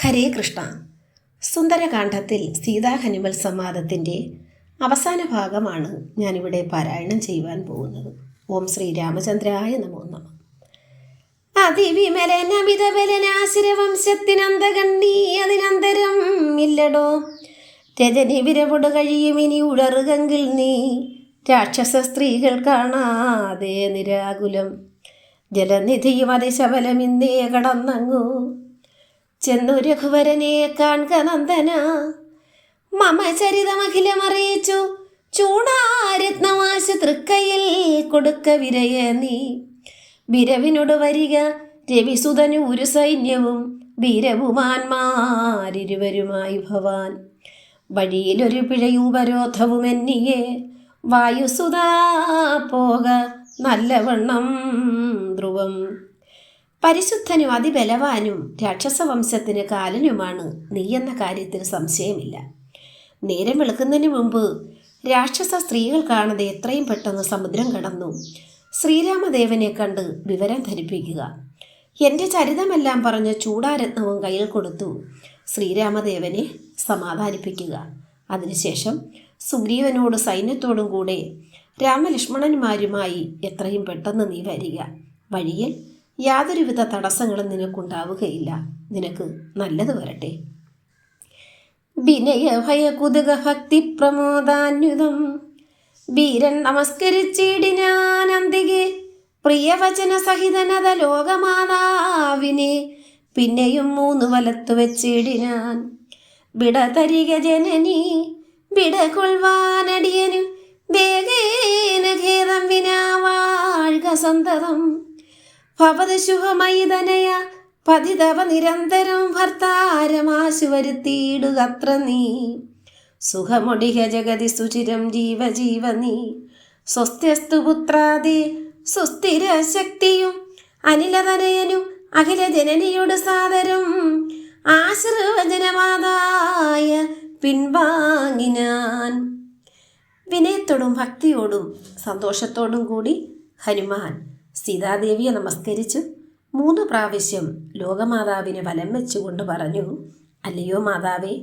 ഹരേ കൃഷ്ണ. സുന്ദരകാന്ഡത്തിൽ സീതാ ഹനുമൽ സംവാദത്തിന്റെ അവസാന ഭാഗമാണ് ഞാനിവിടെ പാരായണം ചെയ്യുവാൻ പോകുന്നത്. ഓം ശ്രീ രാമചന്ദ്രായ നമോ നമ. ഇല്ലടോ. രജനി വിരവുട് കഴിയും ഇനി ഉടറുകെങ്കിൽ നീ. രാക്ഷസ സ്ത്രീകൾ കാണാതെ നിരാകുലം. ജലനിധിയും അതിശബലം ഇന്നേ കടന്നങ്ങു. ചെന്നു രഘുവരനെ കാൺക നന്ദന. മമ ചരിതമഖിലമറിയിച്ചു ചൂടാരത്നവാശ തൃക്കയിൽ കൊടുക്ക വിരയ നീ. വിരവിനോട് വരിക രവിസുതനു ഒരു സൈന്യവും വീരവുമാന്മാരിരുവരുമായി ഭവാൻ. വഴിയിലൊരു പിഴയുപരോധവും എന്നിയെ വായുസുതാ പോക നല്ലവണ്ണം ധ്രുവം. പരിശുദ്ധനും അതിബലവാനും രാക്ഷസവംശത്തിന് കാലനുമാണ് നീ എന്ന കാര്യത്തിൽ സംശയമില്ല. നേരം വെളുക്കുന്നതിന് മുമ്പ് രാക്ഷസ സ്ത്രീകൾ കാണാതെ എത്രയും പെട്ടെന്ന് സമുദ്രം കടന്നു. ശ്രീരാമദേവനെ കണ്ട് വിവരം ധരിപ്പിക്കുക. എന്റെ ചരിതമെല്ലാം പറഞ്ഞ ചൂടാരത്നവും കയ്യിൽ കൊടുത്തു ശ്രീരാമദേവനെ സമാധാനിപ്പിക്കുക. അതിനുശേഷം സുഗ്രീവനോട് സൈന്യത്തോടും കൂടെ രാമലക്ഷ്മണന്മാരുമായി എത്രയും പെട്ടെന്ന് നീ വരിക. വഴിയിൽ യാതൊരുവിധ തടസ്സങ്ങളും നിനക്കുണ്ടാവുകയില്ല. നിനക്ക് നല്ലത് വരട്ടെ. വിനയ ഭയകുതുക ഭക്തി പ്രമോദാന്യുതം വീരൻ നമസ്കരിച്ചിടിനാനന്ദികെ പ്രിയവചന സഹിതനത ലോകമാതാവിനെ. പിന്നെയും മൂന്ന് വലത്തു വെച്ചിടിനാൻ വിട തരിക ജനനി. വിട കൊൾവാനടിയനു വേഗേന ഖേദം വിനാ വാഴ്ക സന്തതം. ഭവത് ശുഭമൈതനയ പതിതവ നിരന്തരം ഭർത്താരമാശു വരുത്തിയിടുകത്ര നീ. സുഖമൊടിക ജഗതി സുചിരം ജീവ ജീവ നീ. സ്വസ്ഥ്യസ്തു പുത്രാദി സുസ്ഥിര ശക്തിയും അനിലതനയനും അഖില ജനനിയോട് സാദരം ആശ്രവചനമാതായ പിൻവാങ്ങിനാൻ. വിനയത്തോടും ഭക്തിയോടും സന്തോഷത്തോടും കൂടി ഹനുമാൻ സീതാദേവിയെ നമസ്കരിച്ച് മൂന്ന് പ്രാവശ്യം ലോകമാതാവിനെ വലം വെച്ചുകൊണ്ട് പറഞ്ഞു അല്ലയോ മാതാവേ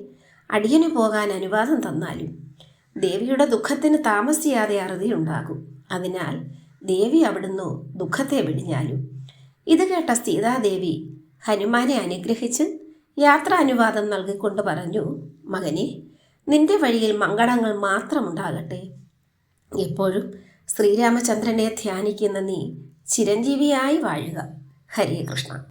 അടിയനു പോകാൻ അനുവാദം തന്നാലും ദേവിയുടെ ദുഃഖത്തിന് താമസിയാതെ അറുതിയുണ്ടാകും അതിനാൽ ദേവി അവിടുന്ന് ദുഃഖത്തെ വിടിഞ്ഞാലും. ഇത് കേട്ട സീതാദേവി ഹനുമാനെ അനുഗ്രഹിച്ച് യാത്രാ അനുവാദം നൽകിക്കൊണ്ട് പറഞ്ഞു മകനെ നിന്റെ വഴിയിൽ മംഗളങ്ങൾ മാത്രമുണ്ടാകട്ടെ എപ്പോഴും ശ്രീരാമചന്ദ്രനെ ധ്യാനിക്കുന്ന നീ ചിരഞ്ജീവിയായി വാഴുക. ഹരേ കൃഷ്ണ.